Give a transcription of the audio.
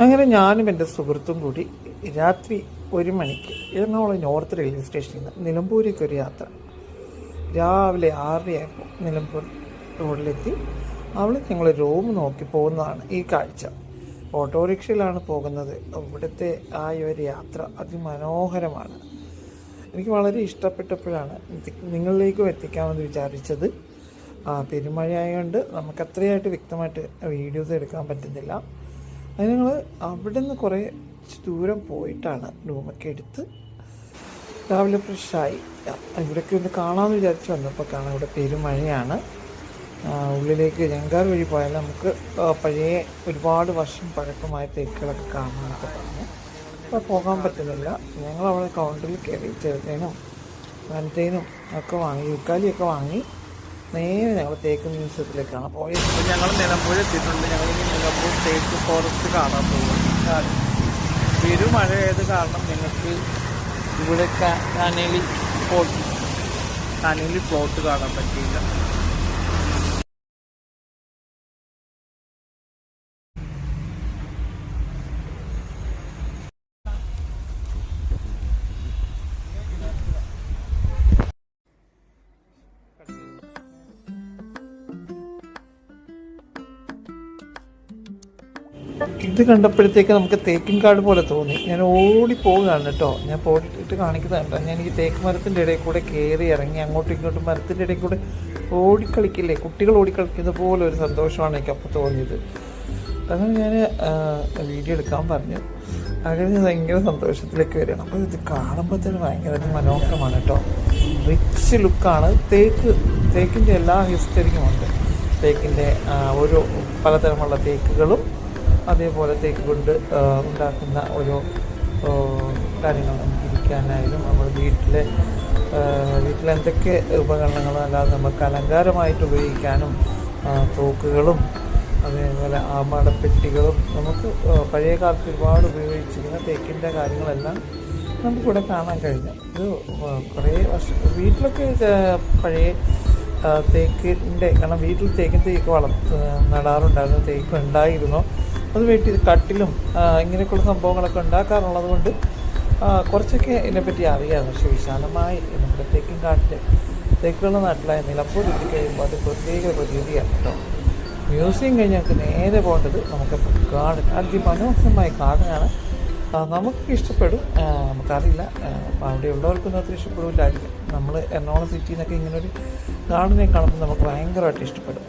അങ്ങനെ ഞാനും എന്റെ സുഹൃത്തും കൂടി രാത്രി ഒരു മണിക്ക് എറണാകുളം നോർത്ത് റെയിൽവേ സ്റ്റേഷനിൽ നിന്ന് നിലമ്പൂരേക്ക് ഒരു യാത്ര. രാവിലെ ആറരയായപ്പോൾ നിലമ്പൂർ റോഡിലെത്തി. അവിടെ ഞങ്ങൾ റൂം നോക്കി പോകുന്നതാണ് ഈ കാഴ്ച. ഓട്ടോറിക്ഷയിലാണ് പോകുന്നത്. ഇവിടുത്തെ ആ ഒരു യാത്ര അതിമനോഹരമാണ്. എനിക്ക് വളരെ ഇഷ്ടപ്പെട്ടപ്പോഴാണ് നിങ്ങളിലേക്കും എത്തിക്കാമെന്ന് വിചാരിച്ചത്. ആ, പെരുമഴയായതുകൊണ്ട് നമുക്ക് വ്യക്തമായിട്ട് വീഡിയോസ് എടുക്കാൻ പറ്റുന്നില്ല. അത് ഞങ്ങൾ അവിടെ നിന്ന് കുറേ ദൂരം പോയിട്ടാണ് റൂമൊക്കെ എടുത്ത് രാവിലെ ഫ്രഷായി. ഇവിടേക്ക് ഒന്ന് കാണാമെന്ന് വിചാരിച്ച് വന്നപ്പോൾ കാണാം. ഇവിടെ പെരുമഴയാണ് ഉള്ളിലേക്ക് ജങ്കാർ വഴി പോയാൽ നമുക്ക് പഴയ ഒരുപാട് വർഷം പഴക്കമായ തേക്കുകളൊക്കെ കാണാനൊക്കെ പറഞ്ഞു അപ്പോൾ പോകാൻ പറ്റുന്നില്ല. ഞങ്ങൾ അവിടെ കൗണ്ടറിൽ കയറി ചെറുതേനും വനത്തേനും ഒക്കെ വാങ്ങി യുക്കാലിയൊക്കെ വാങ്ങി നേരെ ഞങ്ങൾ തേക്ക് മ്യൂസിയത്തിലേക്കാണ് പോയത്. ഞങ്ങൾ നിലമ്പൂർ എത്തിയിട്ടുണ്ട്. ഞങ്ങൾ ഇനി നിലമ്പൂർ തേക്ക് ഫോറസ്റ്റ് കാണാൻ പോകും. പെരുമഴയായത് കാരണം നിങ്ങൾക്ക് ഇവിടെ കനലി ഫ്ലോട്ട് കനലി പ്ലോട്ട് കാണാൻ പറ്റിയില്ല. ഇത് കണ്ടപ്പോഴത്തേക്ക് നമുക്ക് തേക്കിൻ കാട് പോലെ തോന്നി. ഞാൻ ഓടി പോവുകയാണ് കേട്ടോ. ഞാൻ പോയിട്ട് കാണിക്കുന്നതാണ് ഞാൻ ഈ തേക്ക് മരത്തിന്റെ ഇടയിൽ കൂടെ കയറി ഇറങ്ങി അങ്ങോട്ടും ഇങ്ങോട്ടും മരത്തിന്റെ ഇടയിൽ കൂടെ ഓടിക്കളിക്കില്ലേ? കുട്ടികൾ ഓടിക്കളിക്കുന്ന പോലെ ഒരു സന്തോഷമാണ് എനിക്ക് അപ്പോൾ തോന്നിയത്. അങ്ങനെ ഞാൻ വീഡിയോ എടുക്കാൻ പറഞ്ഞു. അങ്ങനെ ഞാൻ ഭയങ്കര സന്തോഷത്തിലേക്ക് വരികയാണ്. അപ്പോൾ ഇത് കാണുമ്പോൾ തന്നെ ഭയങ്കര മനോഹരമാണ് കേട്ടോ. റിച്ച് ലുക്കാണ് തേക്ക് തേക്കിന്റെ എല്ലാ ഹിസ്റ്ററിയും ഉണ്ട്. തേക്കിന്റെ ഓരോ പലതരമുള്ള തേക്കുകളും അതേപോലെ തേക്ക് കൊണ്ട് ഉണ്ടാക്കുന്ന ഓരോ കാര്യങ്ങൾ നമുക്ക് ഇരിക്കാനായാലും നമ്മൾ വീട്ടിലെ വീട്ടിലെന്തൊക്കെ ഉപകരണങ്ങളും അല്ലാതെ നമുക്ക് അലങ്കാരമായിട്ട് ഉപയോഗിക്കാനും തോക്കുകളും അതേപോലെ ആമാടപ്പെട്ടികളും നമുക്ക് പഴയ കാലത്ത് ഒരുപാട് ഉപയോഗിച്ചിരുന്ന തേക്കിന്റെ കാര്യങ്ങളെല്ലാം നമുക്കിവിടെ കാണാൻ കഴിഞ്ഞു. ഇത് കുറേ വർഷം വീട്ടിലൊക്കെ പഴയ തേക്കിന്റെ കാരണം വീട്ടിൽ തേക്കിൻ തേക്ക് വളർത്ത് നടാറുണ്ടായിരുന്നു തേക്ക് ഉണ്ടായിരുന്നു അത് വെട്ടി കട്ടിലും ഇങ്ങനെയൊക്കെയുള്ള സംഭവങ്ങളൊക്കെ ഉണ്ടാക്കാറുള്ളത് കൊണ്ട് കുറച്ചൊക്കെ ഇതിനെപ്പറ്റി അറിയാം. പക്ഷേ വിശാലമായി നമ്മുടെ തേക്കും കാട്ടിൽ തേക്കുള്ള നാട്ടിലായ നിലമ്പൂർ എത്തിക്കഴിയുമ്പോൾ അത് പ്രത്യേക പ്രതീതിയാണ് കേട്ടോ. മ്യൂസിയം കഴിഞ്ഞ് ഞങ്ങൾക്ക് നേരെ പോകേണ്ടത് നമുക്ക് ഗാർഡൻ അതിമനോഹരമായ ഗാർഡനാണ്. നമുക്ക് ഇഷ്ടപ്പെടും. നമുക്കറിയില്ല. അവിടെ ഉള്ളവർക്കൊന്നും അത്ര ഇഷ്ടപ്പെടില്ലായിരിക്കും. നമ്മൾ എറണാകുളം സിറ്റിയിൽ നിന്നൊക്കെ ഇങ്ങനെ ഒരു ഗാർഡനെ കാണുമ്പോൾ നമുക്ക് ഭയങ്കരമായിട്ട് ഇഷ്ടപ്പെടും.